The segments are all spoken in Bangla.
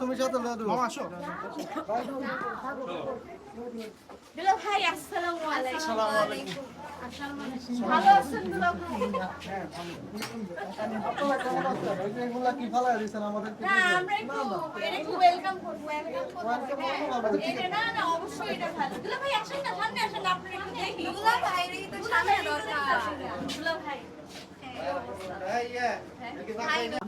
তুমি সাথে লয়ে দেবো আসো দুলা ভাই আসসালামু আলাইকুম ভালো আছেন দুলা ভাই এগুলা কি ফালা দিয়েছেন আমাদের না আমরা একটু এটা একটু ওয়েলকাম করব ওয়েলকাম করব এটা না না অবশ্যই এটা ভালো দুলা ভাই আসেন না সামনে আসেন আপনারা একটু দেখি দুলা ভাই তো সামনে দরকার দুলা ভাই দেখেন আমরা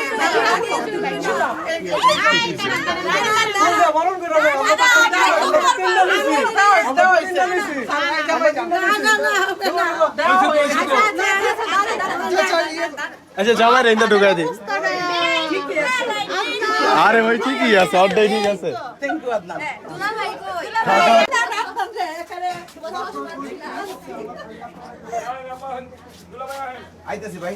আচ্ছা জামাই রেন্দা ঢুকাই দি আরে ভাই ঠিকই আছে অর্ডাই ঠিক আছে। ভাই।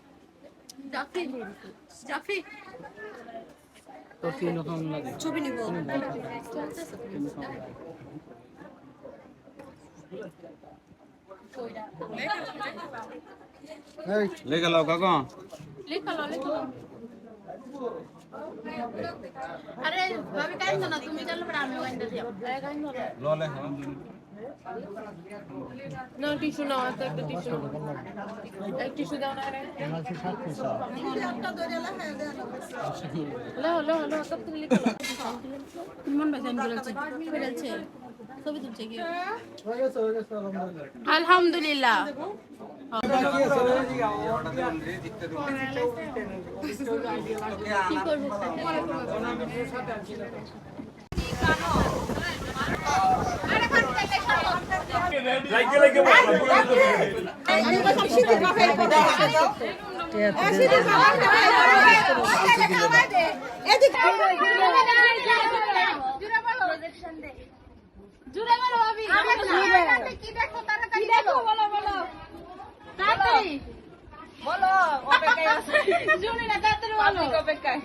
জাফি। জাফি। ছবি নিব। এই। লেখা লাও কাকা। লেখালো লেখালো আরে ভাবি কাইছো না তুমি চলো পরে আমি ওখানে দিও আরে কাইছো না লো লেখা। না টিস্যু নাও একটা একটা টিস্যু এক টিস্যু দাও না হ্যালো হ্যালো হ্যালো কত তুমি লিখো মন বাজান বলছে বলছে ছবি তুলছে কি আলহামদুলিল্লাহ কি করব? জুড়ে বলো না তাড়াতাড়ি অপেক্ষায়